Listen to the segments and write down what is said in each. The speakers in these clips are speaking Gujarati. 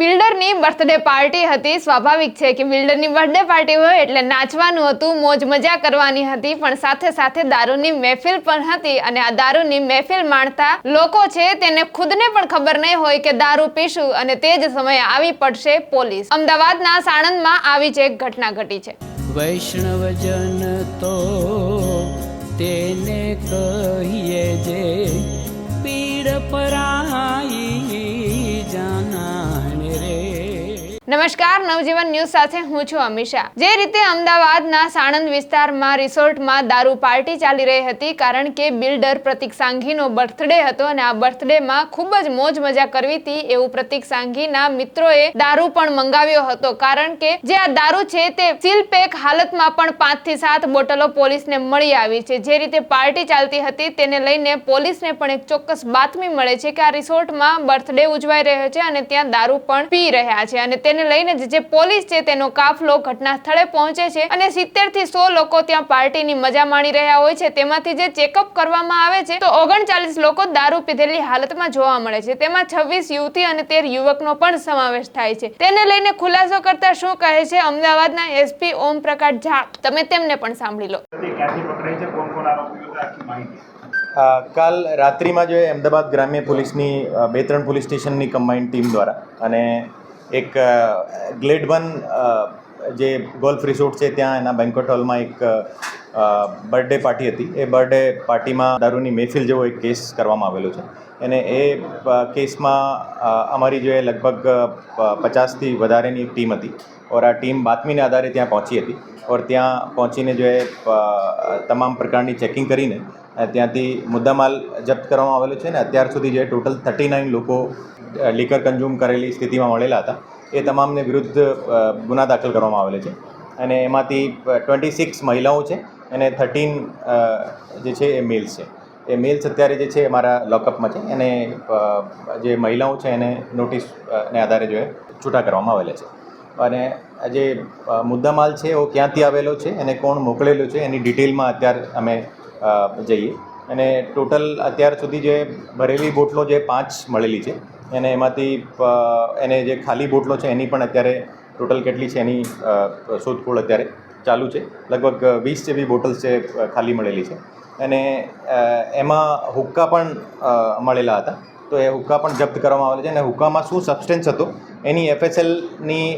બિલ્ડરની બર્થડે પાર્ટી હતી. સ્વાભાવિક છે કે બિલ્ડરની બર્થડે પાર્ટી હોય એટલે નાચવાનું હતું, મોજ મજા કરવાની હતી, પણ સાથે સાથે દારૂની મહેફિલ પણ હતી અને આ દારૂની મહેફિલ માણતા લોકો છે તેને ખુદને પણ ખબર નહીં હોય કે દારૂ પીશું અને તે જ સમયે આવી પડશે પોલીસ. અમદાવાદના સાણંદમાં આવી જ એક ઘટના ઘટી છે. વૈષ્ણવજન તો તેને કહીએ જે પીડ પરાઈ નમસ્કાર, નવજીવન ન્યૂઝ સાથે હું છું અમિશા જે રીતે અમદાવાદના સાણંદ વિસ્તારમાં રિસોર્ટમાં દારૂ પાર્ટી ચાલી રહી હતી, કારણ કે બિલ્ડર પ્રતિક સાંઘીનો બર્થડે હતો અને આ બર્થડેમાં ખૂબ જ મોજ મજા કરવી હતી એવું પ્રતિક સાંઘીના મિત્રોએ દારૂ પણ મંગાવ્યો હતો. કારણ કે જે આ દારૂ છે તે સીલ પેક હાલતમાં પણ પાંચથી સાત બોટલો પોલીસને મળી આવી છે. જે રીતે પાર્ટી ચાલતી હતી તેને લઈને પોલીસને પણ એક ચોક્કસ બાતમી મળે છે કે આ રિસોર્ટમાં બર્થડે ઉજવાઈ રહ્યો છે અને ત્યાં દારૂ પણ પી રહ્યા છે અને તેને લઈને જે પોલીસ છે તેનો કાફલો ઘટના સ્થળે પહોંચે છે અને સિત્તેરથી સો લોકો ત્યાં પાર્ટીની મજા માણી રહ્યા હોય છે. તેમાંથી જે ચેકઅપ કરવામાં આવે છે તો ઓગણચાલીસ લોકો દારૂ પીધેલી હાલતમાં જોવા મળે છે. તેમાં છવ્વીસ યુવતી અને તેર યુવકનો પણ સમાવેશ થાય છે. તેને લઈને ખુલાસો કરતા શું કહે છે અમદાવાદના એસપી ઓમ પ્રકાશ ઝા? તમે તેમને પણ સાંભળી લો. હતી ક્યાંથી પકડાઈ છે? કોણ કોણ આરોપીઓ હતા? આખી માહિતી. અ, કાલ રાત્રિમાં જે અમદાવાદ ગ્રામ્ય પોલીસની બે ત્રણ પોલીસ સ્ટેશનની કમ્બાઇન્ડ ટીમ દ્વારા અને એક ગ્લેડ વન જે ગોલ્ફ રિસોર્ટ છે ત્યાં એના બેન્કોટ હોલમાં એક બર્થડે પાર્ટી હતી. એ બર્થડે પાર્ટીમાં દારૂની મહેફિલ જેવો એક કેસ કરવામાં આવેલો છે. અને એ કેસમાં અમારી જો લગભગ પચાસથી વધારેની ટીમ હતી ઓર આ ટીમ બાતમીને આધારે ત્યાં પહોંચી હતી. ઓર ત્યાં પહોંચીને જો એ તમામ પ્રકારની ચેકિંગ કરીને ત્યાંથી મુદ્દામાલ જપ્ત કરવામાં આવેલો છે ને અત્યાર સુધી જે ટોટલ થર્ટી નાઇન લોકો લીકર કન્ઝ્યુમ કરેલી સ્થિતિમાં મળેલા હતા, એ તમામને વિરુદ્ધ ગુના દાખલ કરવામાં આવેલા છે. અને એમાંથી ટ્વેન્ટી સિક્સ મહિલાઓ છે અને થર્ટીન જે છે એ મેલ્સ છે. એ મેલ્સ અત્યારે જે છે અમારા લોકઅપમાં છે. અને જે મહિલાઓ છે એને નોટિસ ને આધારે જો એ છૂટા કરવામાં આવેલા છે. અને જે મુદ્દામાલ છે એ ક્યાંથી આવેલો છે અને કોણ મોકલેલો છે, એની ડિટેલમાં અત્યારે અમે જઈએ. અને ટોટલ અત્યાર સુધી જે ભરેલી બોટલો જે પાંચ મળેલી છે અને એમાંથી એને જે ખાલી બોટલો છે એની પણ અત્યારે ટોટલ કેટલી છે એની શોધખોળ અત્યારે ચાલુ છે. લગભગ વીસ જેવી બોટલ્સ છે ખાલી મળેલી છે. અને એમાં હુક્કા પણ મળેલા હતા. તો એ હુક્કા પણ જપ્ત કરવામાં આવેલા છે. અને હુક્કામાં શું સબસ્ટેન્સ હતો એની એફએસએલની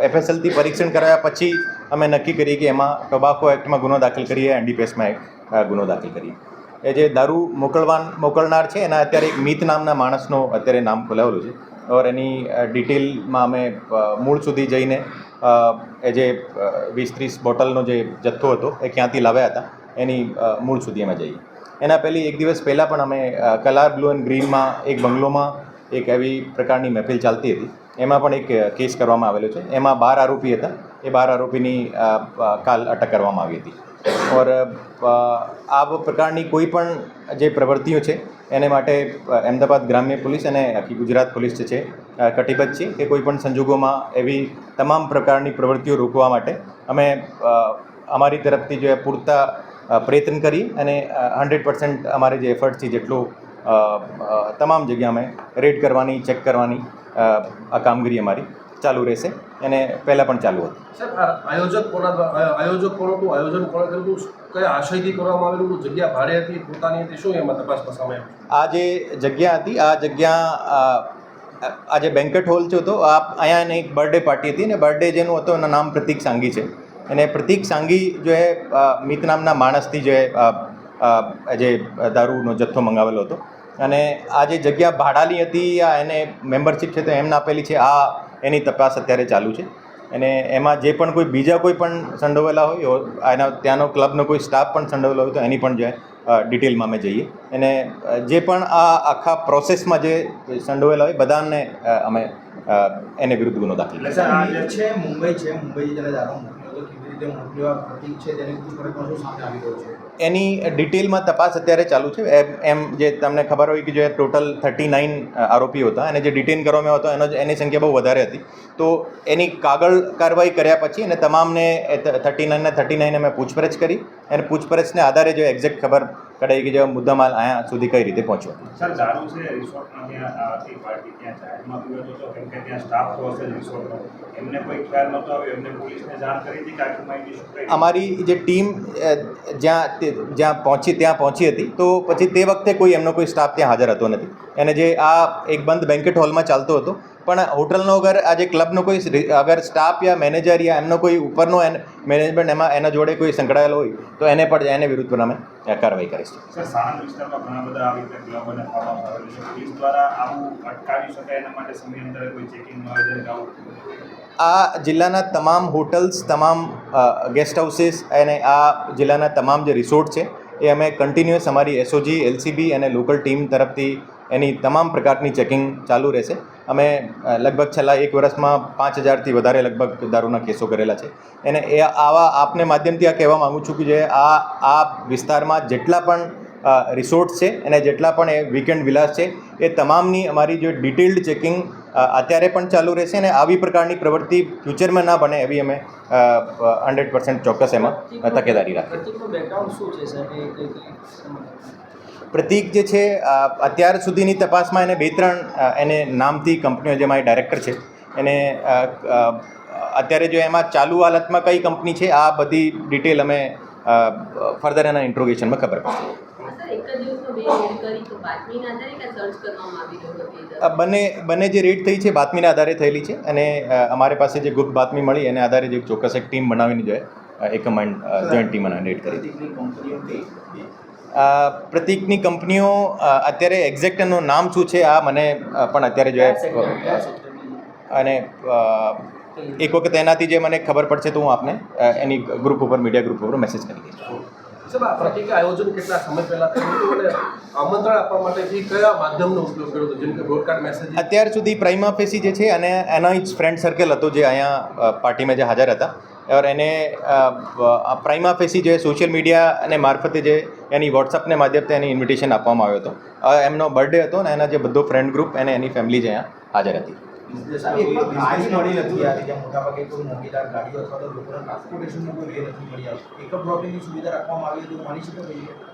એફએસએલથી પરીક્ષણ કરાયા પછી અમે નક્કી કરીએ કે એમાં ટોબાકો એક્ટમાં ગુનો દાખલ કરીએ એનડીપીએસમાં એક અ, ગુનો દાખલ કરી. એ જે દારૂ મોકલવાન, મોકલનાર છે, એના અત્યારે એક મિત નામના માણસનો અત્યારે નામ ખોલાવેલું છે. ઓર એની ડિટેલમાં અમે મૂળ સુધી જઈને એ જે વીસ ત્રીસ બોટલનો જે જથ્થો હતો, એ ક્યાંથી લાવ્યા હતા, એની મૂળ સુધી અમે જઈએ. એના પહેલી એક દિવસ પહેલાં પણ અમે કલર બ્લુ એન્ડ ગ્રીનમાં એક બંગલોમાં એક એવી પ્રકારની મહેફિલ ચાલતી હતી. એમાં પણ એક કેસ કરવામાં આવેલો છે. એમાં બાર આરોપી હતા. એ બાર આરોપીની કાલ અટક કરવામાં આવી હતી. ઓર આ પ્રકારની કોઈ પણ જે પ્રવૃત્તિઓ છે એને માટે અમદાવાદ ગ્રામ્ય પોલીસ અને આખી ગુજરાત પોલીસ છે કટિબદ્ધ છે કે કોઈ પણ સંજોગોમાં એવી તમામ પ્રકારની પ્રવૃત્તિઓ રોકવા માટે અમે અમારી તરફથી જે પૂરતા પ્રયત્ન કરી અને હંડ્રેડ પર્સન્ટ અમારે જે એફર્ટ છે જેટલું તમામ જગ્યા અમે રેડ કરવાની, ચેક કરવાની આ કામગીરી અમારી ચાલુ રહેશે. અને પહેલાં પણ ચાલુ હતું. સર આયોજક કોના આયોજક કોણ હતું? આયોજન કોણે કર્યું હતું? કયા આશયથી કરવામાં આવેલું હતું? જગ્યા ભાડે હતી પોતાની હતી? શું એમાં તપાસમાં સામે આ જે જગ્યા હતી આ જગ્યા આ જે બેન્કેટ હોલ છે તો આ અહીંયા એક બર્થડે પાર્ટી હતી ને બર્થડે જેનું હતો એનું નામ પ્રતિક સાંગી છે. અને પ્રતિક સાંગી જો એ મિત નામના માણસથી જે જે દારૂનો જથ્થો મંગાવેલો હતો અને આ જે જગ્યા ભાડાની હતી, આ એને મેમ્બરશીપ છે તો એમને આપેલી છે, આ એની તપાસ અત્યારે ચાલુ છે. અને એમાં જે પણ કોઈ બીજા કોઈ પણ સંડોવેલા હોય એના ત્યાંનો ક્લબનો કોઈ સ્ટાફ પણ સંડોવેલો હોય તો એની પણ જે ડિટેલમાં અમે જઈએ. અને જે પણ આ આખા પ્રોસેસમાં જે સંડોવેલા હોય, બધાને અમે એને વિરુદ્ધ ગુનો દાખલ છે, મુંબઈ છે, મુંબઈ રીતે મોકલ્યો પ્રતિક છે તેની પૂછપરછમાં શું સામે આવી રહ્યો છે? એની ડિટેલમાં તપાસ અત્યારે ચાલુ છે. એમ એમ જે તમને ખબર હોય કે જે ટોટલ થર્ટી નાઇન આરોપીઓ હતા અને જે ડિટેન કરવામાં હતો એનો એની સંખ્યા બહુ વધારે હતી. તો એની કાગળ કાર્યવાહી કર્યા પછી અને તમામને થર્ટી નાઇનને થર્ટી નાઇન અમે પૂછપરછ કરી. અને પૂછપરછને આધારે જો એક્ઝેક્ટ ખબર કઢાઈ કે જે મુદ્દામાલ અહીંયા સુધી કઈ રીતે પહોંચ્યો સર દારૂ છે રિસોર્ટમાં ત્યાં આખી પાર્ટી ત્યાં જાહેરમાં પીવતો હતો કેમ કે ત્યાં સ્ટાફ તો હશે રિસોર્ટનો. એમને કોઈ ખ્યાલ નહોતો આવ્યો. એમને પોલીસને જાણ કરી હતી કે અમારી જે ટીમ જ્યાં જ્યાં પહોંચી, ત્યાં પહોંચી હતી, તો પછી તે વખતે કોઈ એમનો કોઈ સ્ટાફ ત્યાં હાજર હતો નથી. અને જે આ એક બંધ બેન્કેટ હોલમાં ચાલતો હતો પણ હોટલનો અગર આજે ક્લબનો કોઈ અગર સ્ટાફ યા મેનેજર યા એમનો કોઈ ઉપરનો મેનેજમેન્ટ એમાં એના જોડે કોઈ સંકળાયેલો હોય તો એને પણ એને વિરુદ્ધ પણ અમે કાર્યવાહી કરીશું. આ જિલ્લાના તમામ હોટલ્સ તમામ ગેસ્ટ હાઉસીસ અને આ જિલ્લાના તમામ જે રિસોર્ટ છે એ અમે કન્ટિન્યુઅસ અમારી એસઓજી એલસીબી અને લોકલ ટીમ તરફથી એની તમામ પ્રકારની ચેકિંગ ચાલુ રહેશે. અમે લગભગ છેલ્લા એક વર્ષમાં પાંચ હજારથી વધારે લગભગ દારૂના કેસો કરેલા છે. એને એ આવા આપને માધ્યમથી આ કહેવા માગું છું કે જે આ આ વિસ્તારમાં જેટલા પણ રિસોર્ટ છે અને જેટલા પણ એ વીકેન્ડ વિલાસ છે એ તમામની અમારી જે ડિટેલ્ડ ચેકિંગ અત્યારે પણ ચાલુ રહેશે અને આવી પ્રકારની પ્રવૃત્તિ ફ્યુચરમાં ના બને એવી અમે હંડ્રેડ પર્સન્ટ ચોક્કસ એમાં તકેદારી રાખીએ. પ્રતીક જે છે અત્યાર સુધીની તપાસમાં એને બે ત્રણ એને નામથી કંપનીઓ જે મારી ડાયરેક્ટર છે એને અત્યારે જો એમાં ચાલુ હાલતમાં કઈ કંપની છે આ બધી ડિટેલ અમે ફર્ધર એના ઇન્ટ્રોગેશનમાં ખબર પડશે. સર એક જ દિવસમાં બે રેડ કરી તો બાતમીના આધારે કે સર્ચ કરવામાં આવી રહ્યો હતો અ, બંને બંને જે રેડ થઈ છે બાતમીના આધારે થયેલી છે અને અમારી પાસે જે ગુપ્ત બાતમી મળી એને આધારે જે ચોક્કસ એક ટીમ બનાવીને જોઈએ એક કમાન્ડ જોઈન્ટ ટીમ બનાવીને રેડ કરી. અ, પ્રતીકની કંપનીઓ અત્યારે એક્ઝેક્ટ એનું નામ શું છે આ મને પણ અત્યારે જોઈએ? અને એક વખત એનાથી જે મને ખબર પડશે તો હું આપને એની ગ્રુપ ઉપર મીડિયા ગ્રુપ ઉપર મેસેજ કરી દઈશ. સાહેબ આયોજન કેટલા સમય પહેલા કર્યું આમંત્રણ આપવા માટેથી કયા માધ્યમનો ઉપયોગ કર્યો હતો? જેમ કે બ્રોડકાસ્ટ મેસેજ અત્યાર સુધી પ્રાઇમા ફેસી જે છે અને એનો જ ફ્રેન્ડ સર્કલ હતો જે અહીંયા પાર્ટીમાં જે હાજર હતા. ઓર એને પ્રાઇમા ફેસી જે સોશિયલ મીડિયા અને મારફતે જે એની વોટ્સઅપને માધ્યમથી એની ઇન્વિટેશન આપવામાં આવ્યો હતો એમનો બર્થડે હતો ને એના જે બધો ફ્રેન્ડ ગ્રુપ અને એની ફેમિલી જ અહીંયા હાજર હતી નથી ટ્રાન્સપોર્ટેશનનો કોઈ વે મળી ડ્રોપિંગની સુવિધા રાખવામાં આવી તો માની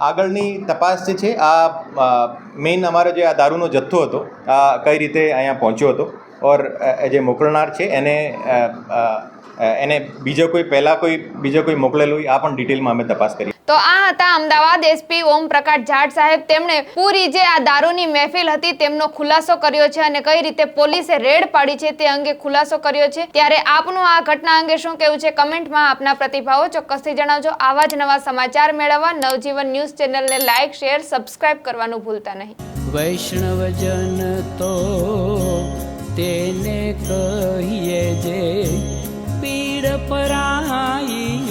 આગળની તપાસ જે છે, આ મેઇન અમારો જે આ દારૂનો જથ્થો હતો, આ કઈ રીતે અહીંયા પહોંચ્યો હતો, ઓર જે મોકલનાર છે, એને એને બીજો કોઈ, પહેલાં કોઈ, બીજો કોઈ મોકલેલું, આ પણ ડિટેલમાં અમે તપાસ કરી તો આ હતા અમદાવાદ એસપી ઓમ પ્રકાશ જાટ સાહેબ. તેમણે પૂરી જે આ દારૂની મહેફિલ હતી તેમનો ખુલાસો કર્યો છે અને કઈ રીતે પોલીસે રેડ પાડી છે તે અંગે ખુલાસો કર્યો છે. ત્યારે આપનું આ ઘટના અંગે શું કેવું છે કમેન્ટમાં આપના પ્રતિભાવો ચોક્કસથી જણાવજો. આવા જ નવા સમાચાર મેળવવા નવજીવન ન્યૂઝ ચેનલને લાઇક શેર, સબસ્ક્રાઇબ કરવાનું ભૂલતા નહીં. વૈષ્ણવજન તો તેને કહીએ જે પીડ પરાઈ